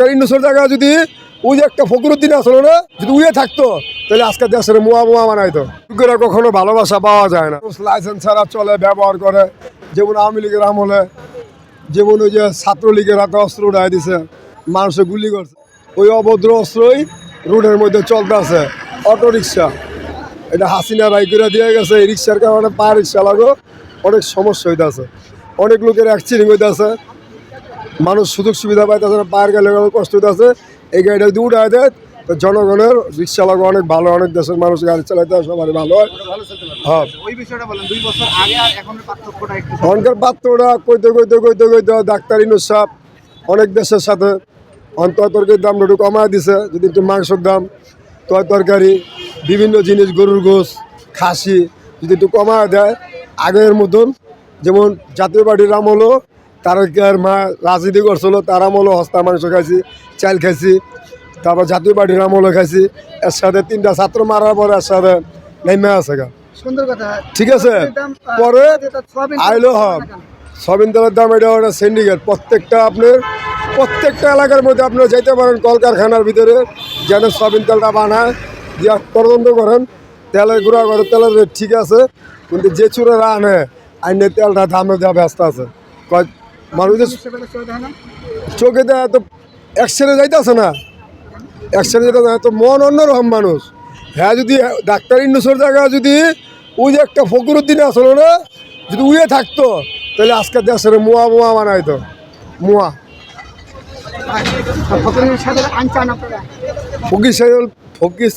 Doctor ইন্ডুসের জায়গায় যদি ওই যে একটা ফকরুদ্দিন আসলো না, যদি উয়ে থাকতো, তাহলে আজকে দেশের মোয়া মোয়া বানাইতো। করে কখনো ভালোবাসা পাওয়া যায় না। লাইসেন্স ছাড়া চলে, ব্যবহার করে। যেমন আওয়ামী লীগের আমলে, যেমন ওই যে ছাত্রলীগের হাতে অস্ত্র উঠাই দিছে, মানুষে গুলি করছে। ওই অভদ্র অস্ত্রই রোডের মধ্যে চলতে আছে। Auto rickshaw. এটা হাসিনা বাই করে দিয়ে গেছে, এই রিক্সার কারণে পা রিক্সা লাগো, অনেক সমস্যা হইতেছে। অনেক লোকের অ্যাক্সিডেন্ট হইতেছে। মানুষ সুযোগ সুবিধা পাইতেছে না পায়ের গেলে কষ্ট হইতেছে এই গাড়িটা যদি উঠায় দেয় তো জনগণের রিক্সা লাগো অনেক ভালো অনেক দেশের মানুষ গাড়ি চালাইতে সবারই ভালো হয়। হ্যাঁ। ওই বিষয়টা বলেন দুই বছর আগে আর এখনের পার্থক্যটা একটু অনকার পাত্ররা কইতে কইতে কইতে কইতে ডাক্তার সাহেব অনেক দেশের সাথে অন্তর তরকারির দাম একটু কমায় দিছে যদি একটু মাংসের দাম তয় তরকারি বিভিন্ন জিনিস গরুর গোস খাসি যদি একটু কমায় দেয় আগের মতন যেমন জাতীয় পার্টির আমলও তারকের মা রাজনীতি করছিল তার আমলও হস্তা মাংস খাইছি চাল খাইছি তারপর জাতীয় পার্টির আমলও খাইছি এর সাথে তিনটা ছাত্র মারার পরে এর সাথে নেমে আছে গা। সুন্দর কথা। ঠিক আছে? পরে আইলো হব সবিন তেলের দাম এটা ওটা সিন্ডিকেট প্রত্যেকটা আপনার প্রত্যেকটা এলাকার মধ্যে আপনারা যাইতে পারেন কলকারখানার ভিতরে যেন সবিন তেলটা বানায় দিয়া তদন্ত করেন। তেলের গুঁড়া করে তেলের রেট ঠিক আছে কিন্তু যে চুরেরা আনে আইনে তেলটা দামে দেওয়া ব্যস্ত আছে। কয় মানুষের চোখে দেয় তো এক্সরে যাইতেছে না এক্সরে যেতে না তো মন অন্যরকম মানুষ হ্যাঁ যদি ডাক্তার ইন্ডুসের জায়গায় যদি ওই যে একটা ফকরুদ্দিন আসলো না যদি উইয়ে থাকতো তাহলে আজকে দেশের মোয়া মোয়া বানাইতো মোয়া ফকির সাহেব ফকির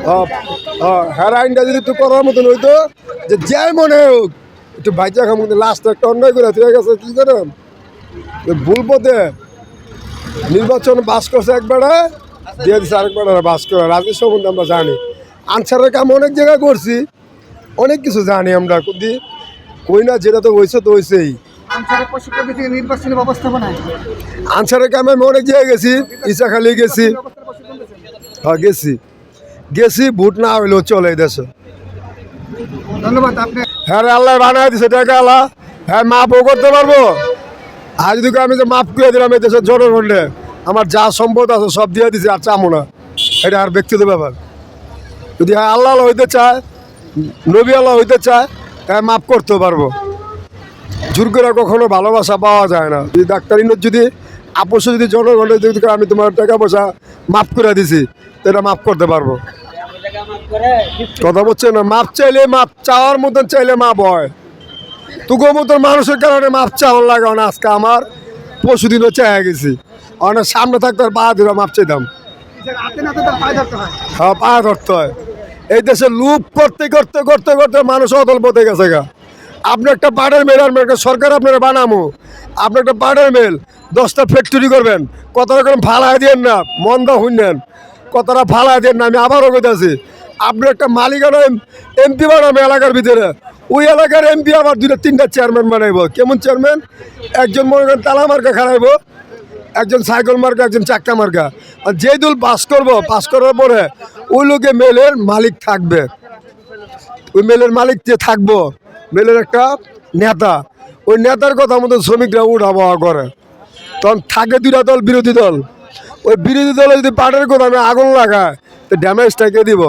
হ্যাঁ, হ্যাঁ, হ্যাঁ আইনটা যদি একটু করার মতন হইতো যে যাই মনে হোক একটু বাইচা খাম লাস্ট একটা অন্যায় করে ঠিক আছে কী করেন ভুল পথে নির্বাচন বাস করছে একবারে দিয়ে দিচ্ছে আরেকবার বাস করে রাজনীতি সম্বন্ধে আমরা জানি। আনসারের কাম অনেক জায়গায় করছি অনেক কিছু জানি আমরা কিন্তু কই না যেটা তো হয়েছে তো হয়েছেই আনসারের কামে আমি অনেক জায়গায় গেছি ইসাখালি গেছি। হ্যাঁ গেছি। গেছি ভোট না হইলেও চলে দেশে। ধন্যবাদ আপনি হ্যাঁ আল্লাহ বানায় দিছে টাকা আল্লাহ। হ্যাঁ মাফও করতে পারব? আর যদি আমি যে মাফ করে দিলাম এই দেশের জনগণে আমার যা সম্পদ আছে সব দিয়ে দিছে, আর চামো না। এটা আর ব্যক্তিগত ব্যাপার। যদি হ্যাঁ আল্লাহ আল্লাহ হইতে চায়, নবী আল্লাহ হইতে চায় হ্যাঁ মাফ করতে পারব। জোর করে কখনো ভালোবাসা পাওয়া যায় না। যদি ডাক্তারিনত যদি আপোষে যদি জনগণের যদি আমি তোমার টাকা পয়সা মাফ করে দিছি তো এটা মাফ করতে পারব। কথা বলছে না, মাপ চাইলে মাপ, চাওয়ার মতন চাইলে মাপ হয়। তুগো মতন মানুষের কারণে মাপ চাওয়ার লাগে না আজকে আমার। পরশুদিনও চাই গেছি। অনেক সামনে থাকতে পা ধরে মাপ চাইতাম। হয়, পা ধরতে হয়। এই দেশে লুপ করতে করতে করতে করতে মানুষ অদল পথে গেছে গা। আপনি একটা পাড়ের মেল আর একটা সরকার আপনারা বানামো। আপনি একটা পাড়ের মেল, দশটা ফ্যাক্টরি করবেন। কতটা করে ফালাই দিয়ে না, মন্দা শুনলেন কতটা ফালাই দিয়ে না, আমি আবারও কইতাছি। আপনি একটা মালিকানা এমপি বানাবে এলাকার ভিতরে। ওই এলাকার এমপি আবার দুইটা, তিনটা চেয়ারম্যান বানাইব। কেমন চেয়ারম্যান একজন মনে করেন তালা মার্কা খারাইব একজন সাইকেল মার্কা, একজন চাক্কা মার্কা। আর যে দল পাস করব পাস করার পরে ওই লোকে মেলের মালিক থাকবে। ওই মেলের মালিক যে থাকব, মেলের একটা নেতা। ওই নেতার কথা মতো শ্রমিকরা উঠা বাওয়া করে। তখন থাকে দুটা দল, বিরোধী দল। ওই বিরোধী দলে যদি পাটের কথা আমি আগুন লাগায়, তো ড্যামেজটা কে দিব।